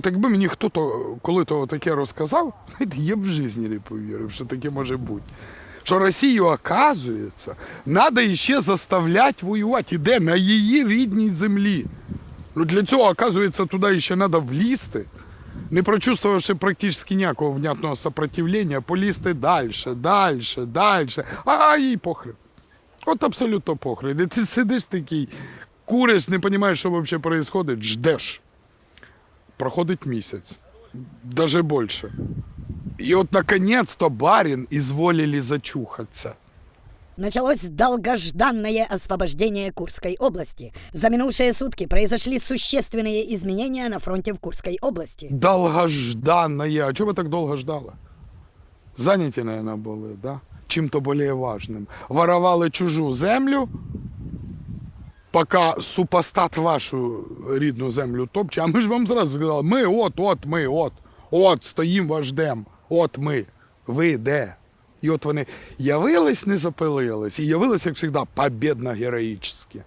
От якби мені хто коли то таке розказав, я б в житті не повірив, що таке може бути. Що Росію, оказується, треба іще заставляти воювати. І де? На її рідній землі. Ну, для цього, оказується, туди ще треба влізти, не прочувствувавши практично ніякого внятного сопротивлення, полізти далі, далі, далі. А їй похрен. От абсолютно похрен. І ти сидиш такий, куриш, не розумієш, що взагалі відбувається, ждеш. Проходить місяць, даже більше. І от наконец-то барин изволили зачухаться. Началось долгожданное освобождение Курской области. За минувшие сутки произошли существенные изменения на фронте в Курской области. Долгожданное. А чого ви так довго ждали? Заняті, наверное, були, да? Чим-то більш важним. Воровали чужу землю, поки супостат вашу рідну землю топче. А ми ж вам зразу сказали, ми от, от, ми, от, от, стоїмо вождем, от ми. Ви де? І от вони явились, не запилились, і явились, як завжди, побідно героїчно.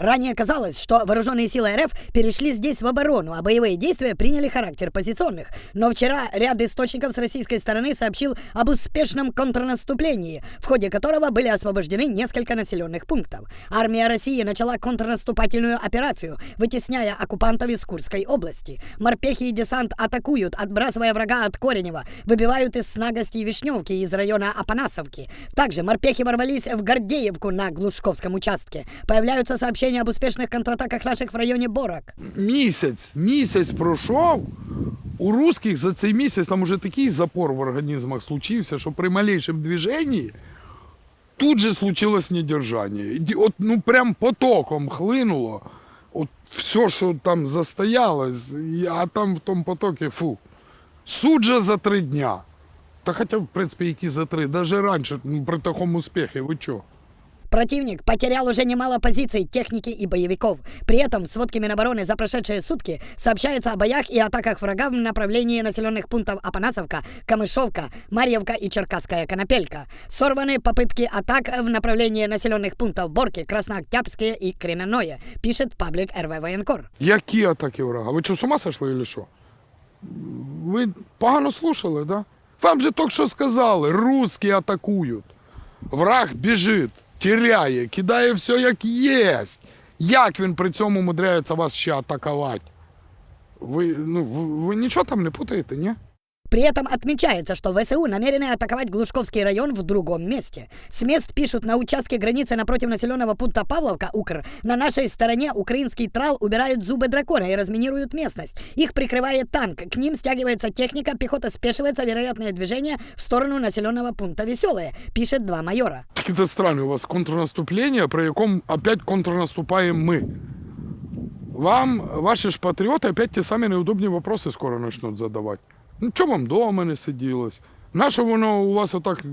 Ранее казалось, что вооруженные силы РФ перешли здесь в оборону, а боевые действия приняли характер позиционных. Но вчера ряд источников с российской стороны сообщил об успешном контрнаступлении, в ходе которого были освобождены несколько населенных пунктов. Армия России начала контрнаступательную операцию, вытесняя оккупантов из Курской области. Морпехи и десант атакуют, отбрасывая врага от Коренева, выбивают из Снагости Вишневки из района Апанасовки. Также морпехи ворвались в Гордеевку на Глушковском участке. Появляются сообщения об успешных контратаках наших в районе Борок. місяць, місяць пройшов. У русських за цей місяць там уже такий запор в організмах случився, що при малейшем движенні тут же случилось недержання. От ну прям потоком хлинуло. От все, що там застоялось, а там в тому потокі фу. Суд же за три дня. Та хоча, в принципі, які за три, навіть раніше, ну, при такому успіхі, ви чого? Противник потерял уже немало позиций, техники и боевиков. При этом в сводке Минобороны за прошедшие сутки сообщается о боях и атаках врага в направлении населенных пунктов Апанасовка, Камышовка, Марьевка и Черкасская Конопелька. Сорваны попытки атак в направлении населенных пунктов Борки, Краснооктябрьские и Кременное, пишет паблик РВ Военкор. Які атаки врага? Ви що, з ума сошли или що? Ви погано слушали, да? Вам же тільки що сказали, русські атакують. Враг біжить, Тіряє, кидає все як єсть. Як він при цьому мудряється вас ще атакувати? Ви, ну, ви, ви нічого там не путаєте, ні? При этом отмечается, что ВСУ намерены атаковать Глушковский район в другом месте. С мест пишут на участке границы напротив населенного пункта Павловка, Укр. На нашей стороне украинский трал убирают зубы дракона и разминируют местность. Их прикрывает танк. К ним стягивается техника, пехота спешивается, вероятное движение в сторону населенного пункта Веселое, пишет два майора. Так це странно, у вас контрнаступлення, при якому опять контрнаступаємо ми. Вам ваші ж патріоти опять ті самі неудобні вопроси скоро почнуть задавати. Ну, чому вам вдома не сиділось? Нащо воно у вас отак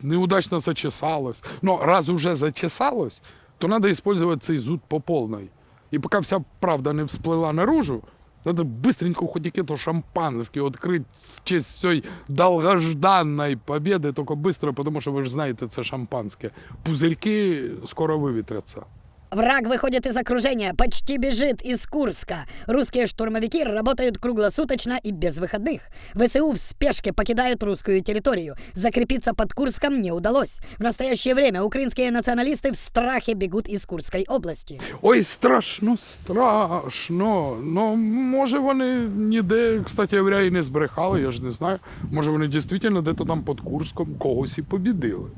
неудачно зачесалось? Ну, раз уже зачесалось, то треба використовувати цей зуд по повній. І поки вся правда не всплила наружу, Надо быстренько хоть какие-то шампанские открыть в честь цієї долгожданної победы, только быстро, потому що ви ж знаєте, це шампанське. Пузырьки скоро вивітряться. Враг выходит из окружения, почти бежит из Курска. Русские штурмовики работают круглосуточно и без выходных. ВСУ в спешке покидают русскую территорию. Закрепиться под Курском не удалось. В настоящее время украинские националисты в страхе бегут из Курской области. Ой, страшно, страшно. Ну, може вони ніде, кстати говоря, і не збрехали, я ж не знаю. Може вони дійсно де-то там під Курском когось і побідили.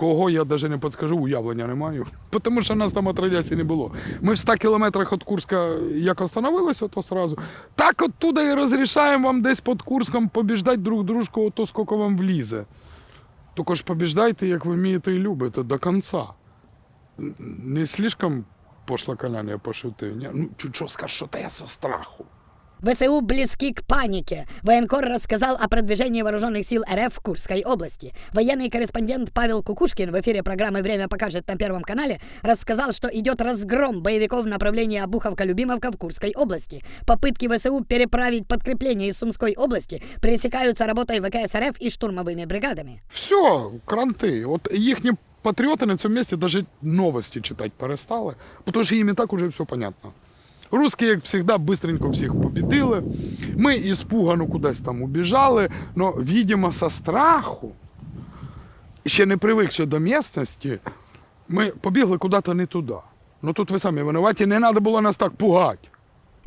Кого я навіть не підскажу, уявлення не маю. Тому що нас там отродясі не було. Ми в 100 кілометрах від Курська як остановилися, то сразу. Так оттуда і розрішаємо вам десь під Курском побіждати друг дружку, ото скільки вам влізе. Тільки ж побіждайте, як ви вмієте і любите, до кінця. Не слишком пошло коляне я пошутив. Ну, що скажеш, що я со страху. ВСУ близки к панике. Военкор рассказал о продвижении вооруженных сил РФ в Курской области. Военный корреспондент Павел Кукушкин в эфире программы «Время покажет» на Первом канале рассказал, что идет разгром боевиков в направлении Обуховка-Любимовка в Курской области. Попытки ВСУ переправить подкрепление из Сумской области пресекаются работой ВКС РФ и штурмовыми бригадами. Все, кранти. От їхні патріоти на цьому місці навіть новості читати перестали, тому що їм і так уже все понятно. Русські, як завжди, быстренько всіх побідили. Ми іспугано кудись там убіжали, але, видимо, со страху, ще не привикши до місцевості, ми побігли куди-то не туди. Ну тут ви самі винуваті, не треба було нас так пугати.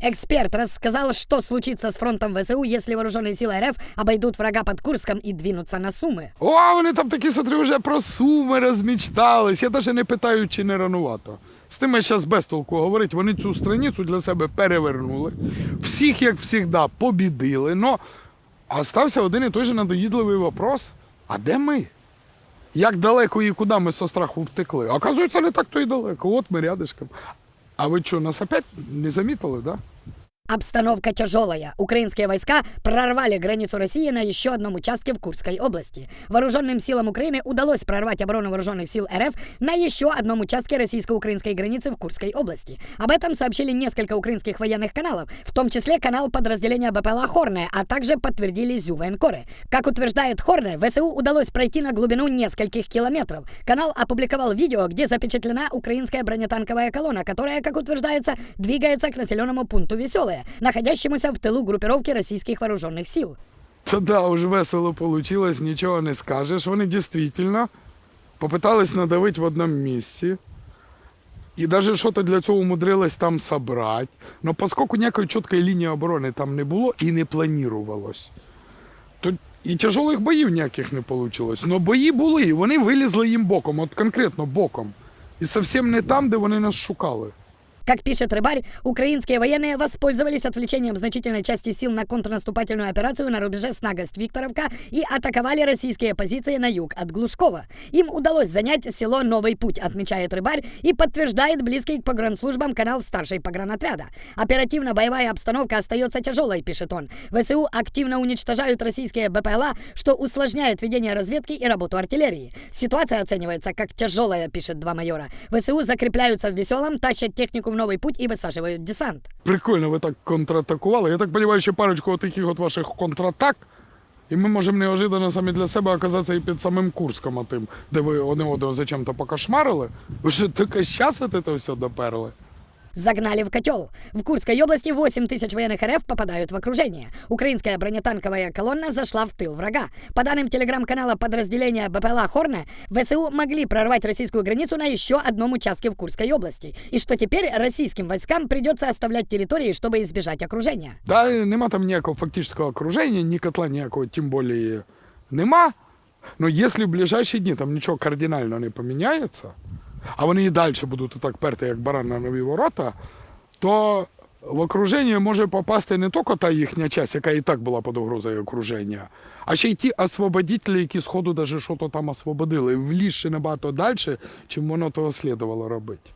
Эксперт рассказал, что случится с фронтом ВСУ, если вооруженные силы РФ обойдут врага под Курском и двинутся на Сумы. О, вони там такі смотри, вже про суми розмічтались. Я навіть не питаю, чи не ранувато. З тими зараз без толку говорить, вони цю страницю для себе перевернули. Всіх, як завжди, побідили. Но остався один і той же надоїдливий вопрос. А де ми? Як далеко і куди ми со страху втекли? Оказується, не так то і далеко. От ми рядышком. А ви що, нас опять не замітили, да? Обстановка тяжелая. Украинские войска прорвали границу России на еще одном участке в Курской области. Вооруженным силам Украины удалось прорвать оборону вооруженных сил РФ на еще одном участке российско-украинской границы в Курской области. Об этом сообщили несколько украинских военных каналов, в том числе канал подразделения БПЛА «Хорне», а также подтвердили ЗЮ военкоры. Как утверждает Хорне, ВСУ удалось пройти на глубину нескольких километров. Канал опубликовал видео, где запечатлена украинская бронетанковая колонна, которая, как утверждается, двигается к населенному пункту Веселое, находящемуся в тылу группировки российских вооруженных сил. Та да, уж весело получилось, нічого не скажеш. Вони дійсно попитались надавити в одному місці. І навіть щось для цього умудрились там собрати. Но поскольку ніякої чіткої лінії оборони там не було і не планувалось, то і тяжелих боїв ніяких не вийшло. Но бої були, і вони вилізли їм боком, от конкретно боком. І зовсім не там, де вони нас шукали. Как пишет Рыбарь, украинские военные воспользовались отвлечением значительной части сил на контрнаступательную операцию на рубеже Снагость-Викторовка и атаковали российские позиции на юг от Глушкова. Им удалось занять село Новый Путь, отмечает Рыбарь и подтверждает близкий к погранслужбам канал старшей погранотряда. Оперативно-боевая обстановка остается тяжелой, пишет он. ВСУ активно уничтожают российские БПЛА, что усложняет ведение разведки и работу артиллерии. Ситуация оценивается как тяжелая, пишет два майора. ВСУ закрепляются в Веселом, тащат технику в новий Путь і висаджують десант. Прикольно, ви так контратакували. Я так розумію, ще парочку таких от ваших контратак. І ми можемо неожиданно самі для себе оказатися і під самим Курском, а тим, де ви один одного зачем-то покошмарили. Ви що тільки зараз це все доперли? Загнали в котел. В Курской области 8 тысяч военных РФ попадают в окружение. Украинская бронетанковая колонна зашла в тыл врага. По данным телеграм-канала подразделения БПЛА «Хорна», ВСУ могли прорвать российскую границу на еще одном участке в Курской области. И что теперь российским войскам придется оставлять территории, чтобы избежать окружения. Та й нема там ніякого фактичного окруження, ні котла ніякого, тим більше нема. Ну, якщо в ближайші дні там нічого кардинально не поміняється, а вони і далі будуть так перти, як баран на нові ворота, то в окруження може попасти не тільки та їхня часть, яка і так була під угрозою окруження, а ще й ті освободителі, які сходу навіть щось там освободили, влізши набагато далі, чим воно того слідувало робити.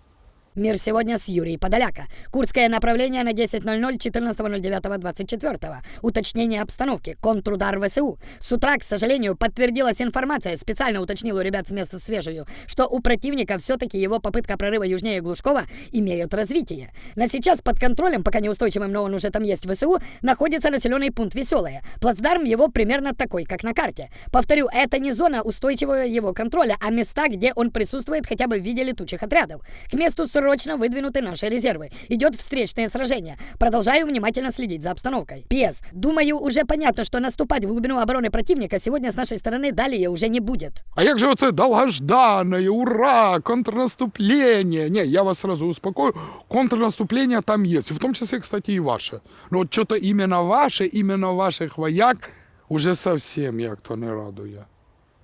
Мир сегодня с Юрией Подоляка. Курское направление на 10.00 14.09.24. Уточнение обстановки. Контрудар ВСУ. С утра, к сожалению, подтвердилась информация, специально уточнил у ребят с места свежую, что у противника все-таки его попытка прорыва южнее Глушкова имеет развитие. На сейчас под контролем, пока неустойчивым, но он уже там есть ВСУ, находится населенный пункт Веселое. Плацдарм его примерно такой, как на карте. Повторю, это не зона устойчивого его контроля, а места, где он присутствует хотя бы в виде летучих отрядов. К месту срочно выдвинуты наши резервы. Идет встречное сражение. Продолжаю внимательно следить за обстановкой. П.С. Думаю, уже понятно, что наступать в глубину обороны противника сегодня с нашей стороны далее уже не будет. А як же оце долгожданное, ура, контрнаступление? Не, я вас сразу успокою, контрнаступление там есть, в том числе, кстати, и ваше. Но вот что-то именно ваше, именно ваших вояк уже совсем як-то не радує.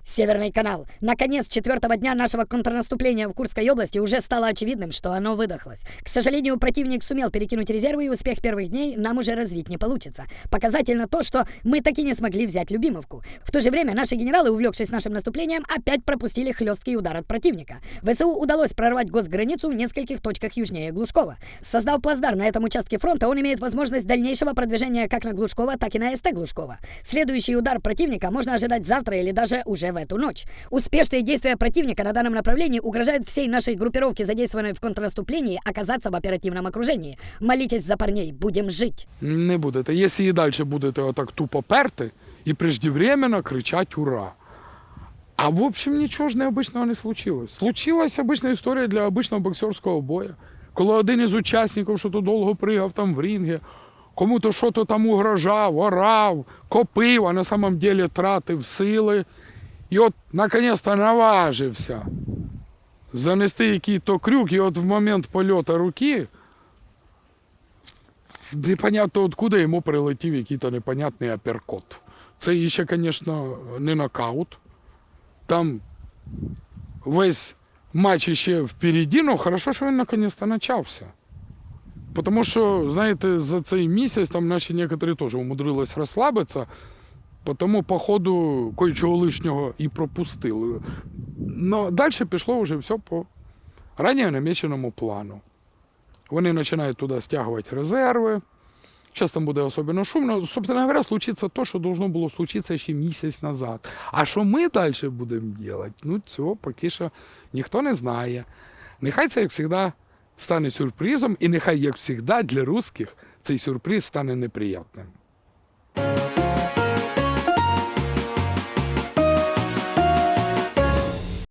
Северный канал. Наконец, четвертого дня нашего контрнаступления в Курской области уже стало очевидным, что оно выдохлось. К сожалению, противник сумел перекинуть резервы, и успех первых дней нам уже развить не получится. Показательно то, что мы таки не смогли взять Любимовку. В то же время наши генералы, увлекшись нашим наступлением, опять пропустили хлесткий удар от противника. ВСУ удалось прорвать госграницу в нескольких точках южнее Глушкова. Создав плацдарм на этом участке фронта, он имеет возможность дальнейшего продвижения как на Глушкова, так и на СТ Глушкова. Следующий удар противника можно ожидать завтра или даже уже в эту ночь. Успешные действия противника на данном направлении угрожают всей нашей группировке, задействованной в контрнаступлении, оказаться в оперативном окружении. Молитесь за парней, будем жить. Не будете. Якщо і далі будете отак тупо перти і преждевременно кричать «Ура!». А в общем нічого ж необычного не случилось. Случилась обычная історія для обычного боксерського боя. коли один із учасників, що то довго пригав там в рінгі, кому-то що то там угрожав, орав, копив, а на самом деле тратив сили. і от наконець-то наважився занести який-то крюк, і от в момент польоту руки непонятно откуда йому прилетів який-то непонятний аперкот. Це ще, звісно, не нокаут. Там весь матч ще впереді, ну хорошо, що він наконец-то почався. Тому що, знаєте, за цей місяць там наші некоторі теж умудрились розслабитися, тому, по ходу, кое-чого лишнього і пропустили. Но далі пішло вже все по раніше наміченому плану. Вони починають туди стягувати резерви. Зараз там буде особливо шумно. Собственно говоря, случиться то, що должно було случитися ще місяць назад. А що ми далі будемо робити? Ну, цього поки що ніхто не знає. Нехай це, як завжди, стане сюрпризом, і нехай, як завжди, для русських цей сюрприз стане неприятним.